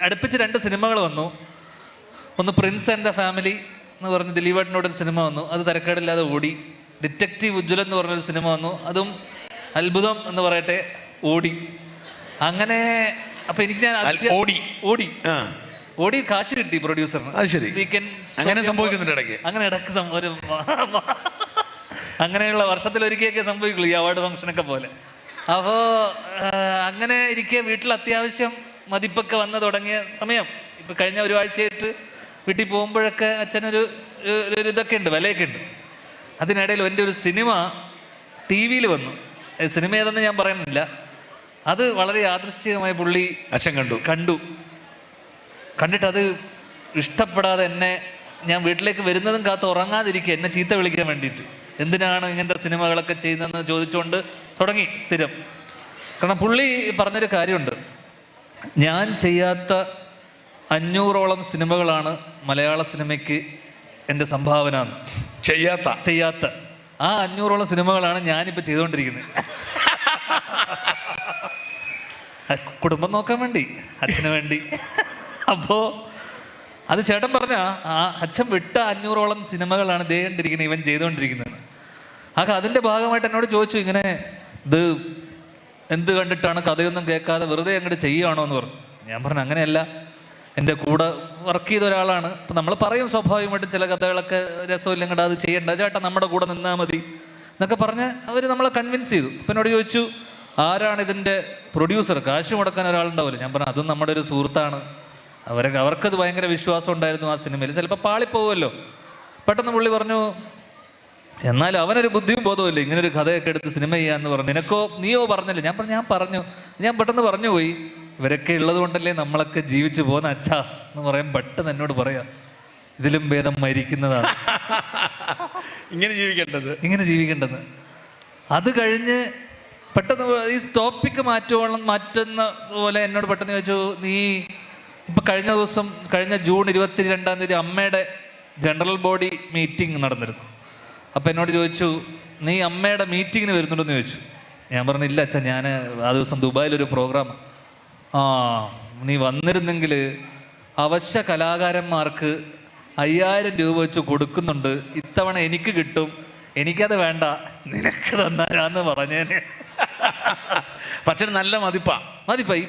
അടുപ്പിച്ച് രണ്ട് സിനിമകൾ വന്നു. ഒന്ന് പ്രിൻസ് ആൻഡ് ദ ഫാമിലി എന്ന് പറഞ്ഞ് ദിലീപേട്ടനോടൊരു സിനിമ വന്നു. അത് തിരക്കേടില്ലാതെ ഓടി. ഡിറ്റക്റ്റീവ് ഉജ്ജ്വലം എന്ന് പറഞ്ഞൊരു സിനിമ വന്നു. അതും അത്ഭുതം എന്ന് പറയട്ടെ ഓടി. അങ്ങനെ അപ്പൊ എനിക്ക് ഞാൻ ഓടി. ഓടി. ഓടി കാശ് കിട്ടി പ്രൊഡ്യൂസറിന്. അങ്ങനെ സംഭവിക്കുന്നുണ്ട് ഇടയ്ക്ക്. അങ്ങനെ ഇടയ്ക്ക് സംഭവം അങ്ങനെയുള്ള അങ്ങനെയുള്ള വർഷത്തിലൊരിക്കലൊക്കെ സംഭവിക്കുള്ളൂ ഈ അവാർഡ് ഫംഗ്ഷനൊക്കെ പോലെ. അപ്പോൾ അങ്ങനെ ഇരിക്കെ വീട്ടിൽ അത്യാവശ്യം മതിപ്പൊക്കെ വന്ന് തുടങ്ങിയ സമയം. ഇപ്പം കഴിഞ്ഞ ഒരു ആഴ്ചയായിട്ട് വീട്ടിൽ പോകുമ്പോഴൊക്കെ അച്ഛനൊരു ഒരു- ഇതൊക്കെ ഉണ്ട് വിലയൊക്കെ ഉണ്ട്. അതിനിടയിൽ എന്റെ ഒരു സിനിമ ടി വിയിൽ വന്നു സിനിമ ഏതെന്ന് ഞാൻ പറയുന്നില്ല. അത് വളരെ യാദൃശ്ചികമായി പുള്ളി അച്ഛൻ കണ്ടു. കണ്ടു. കണ്ടിട്ട് അത് ഇഷ്ടപ്പെടാതെ എന്നെ ഞാൻ വീട്ടിലേക്ക് വരുന്നതും കാത്ത് ഉറങ്ങാതിരിക്കുക എന്നെ ചീത്ത വിളിക്കാൻ വേണ്ടിയിട്ട്. എന്തിനാണ് ഇങ്ങനത്തെ സിനിമകളൊക്കെ ചെയ്യുന്നതെന്ന് ചോദിച്ചുകൊണ്ട് തുടങ്ങി സ്ഥിരം. കാരണം പുള്ളി പറഞ്ഞൊരു കാര്യമുണ്ട്. ഞാൻ ചെയ്യാത്ത അഞ്ഞൂറോളം സിനിമകളാണ് മലയാള സിനിമയ്ക്ക് എന്റെ സംഭാവന ചെയ്യാത്ത. ചെയ്യാത്ത. ആ അഞ്ഞൂറോളം സിനിമകളാണ് ഞാനിപ്പോൾ ചെയ്തുകൊണ്ടിരിക്കുന്നത്. കുടുംബം നോക്കാൻ വേണ്ടി അച്ഛന് വേണ്ടി. അപ്പോൾ അത് ചേട്ടൻ പറഞ്ഞ ആ അച്ഛൻ വിട്ട അഞ്ഞൂറോളം സിനിമകളാണ് ദേ കണ്ടിരിക്കുന്നത് ഇവൻ ചെയ്തുകൊണ്ടിരിക്കുന്നത് ആ അതിന്റെ ഭാഗമായിട്ട് എന്നോട് ചോദിച്ചു ഇങ്ങനെ ഇത് എന്ത് കണ്ടിട്ടാണ് കഥയൊന്നും കേൾക്കാതെ വെറുതെ അങ്ങോട്ട് ചെയ്യുകയാണോ എന്ന് പറഞ്ഞു. ഞാൻ പറഞ്ഞു അങ്ങനെയല്ല. എന്റെ കൂടെ വർക്ക് ചെയ്ത ഒരാളാണ്. അപ്പം നമ്മൾ പറയും സ്വാഭാവികമായിട്ടും ചില കഥകളൊക്കെ രസമില്ലെങ്കിൽ അത് ചെയ്യേണ്ട. ചേട്ടാ നമ്മുടെ കൂടെ നിന്നാൽ മതി എന്നൊക്കെ പറഞ്ഞ് അവർ നമ്മളെ കൺവിൻസ് ചെയ്തു. അപ്പം എന്നോട് ചോദിച്ചു ആരാണ് ഇതിന്റെ പ്രൊഡ്യൂസർ കാശ് മുടക്കാൻ ഒരാളുണ്ടാവില്ല? ഞാൻ പറഞ്ഞു അതും നമ്മുടെ ഒരു സുഹൃത്താണ്. അവരൊക്കെ അവർക്കത് ഭയങ്കര വിശ്വാസം ഉണ്ടായിരുന്നു ആ സിനിമയിൽ. ചിലപ്പോൾ പാളിപ്പോവുമല്ലോ. പെട്ടെന്ന് പുള്ളി പറഞ്ഞു എന്നാലും അവനൊരു ബുദ്ധിയും ബോധവുമില്ല. ഇങ്ങനെ ഒരു കഥയൊക്കെ എടുത്ത് സിനിമ ചെയ്യാന്ന് പറഞ്ഞു. നിനക്കോ? നീയോ പറഞ്ഞില്ല. ഞാൻ പറഞ്ഞു ഞാൻ പറഞ്ഞു. ഞാൻ പെട്ടെന്ന് പറഞ്ഞു പോയി. ഇവരൊക്കെ ഉള്ളത് കൊണ്ടല്ലേ നമ്മളൊക്കെ ജീവിച്ച് പോകുന്ന അച്ഛാ എന്ന് പറയാൻ പെട്ടെന്ന് എന്നോട് പറയാ. ഇതിലും ഭേദം മരിക്കുന്നതാണ്. ഇങ്ങനെ ജീവിക്കേണ്ടത്. ഇങ്ങനെ ജീവിക്കേണ്ടത്. അത് കഴിഞ്ഞ് പെട്ടെന്ന് ഈ ടോപ്പിക്ക് മാറ്റുവോളം മാറ്റുന്ന പോലെ എന്നോട് പെട്ടെന്ന് ചോദിച്ചു നീ ഇപ്പം കഴിഞ്ഞ ദിവസം കഴിഞ്ഞ ജൂൺ ഇരുപത്തി രണ്ടാം തീയതി അമ്മയുടെ ജനറൽ ബോഡി മീറ്റിംഗ് നടന്നിരുന്നു. അപ്പം എന്നോട് ചോദിച്ചു നീ അമ്മയുടെ മീറ്റിങ്ങിന് വരുന്നുണ്ടെന്ന് ചോദിച്ചു. ഞാൻ പറഞ്ഞില്ല അച്ഛൻ ഞാൻ ആ ദിവസം ദുബായിലൊരു പ്രോഗ്രാം ആ നീ വന്നിരുന്നെങ്കിൽ അവശ്യ കലാകാരന്മാർക്ക് അയ്യായിരം രൂപ വെച്ച് കൊടുക്കുന്നുണ്ട്. ഇത്തവണ എനിക്ക് കിട്ടും. എനിക്കത് വേണ്ട. നിനക്ക് തന്നാരാന്ന് പറഞ്ഞേനെ. പച്ചന് നല്ല മതിപ്പാ. മതിപ്പായി.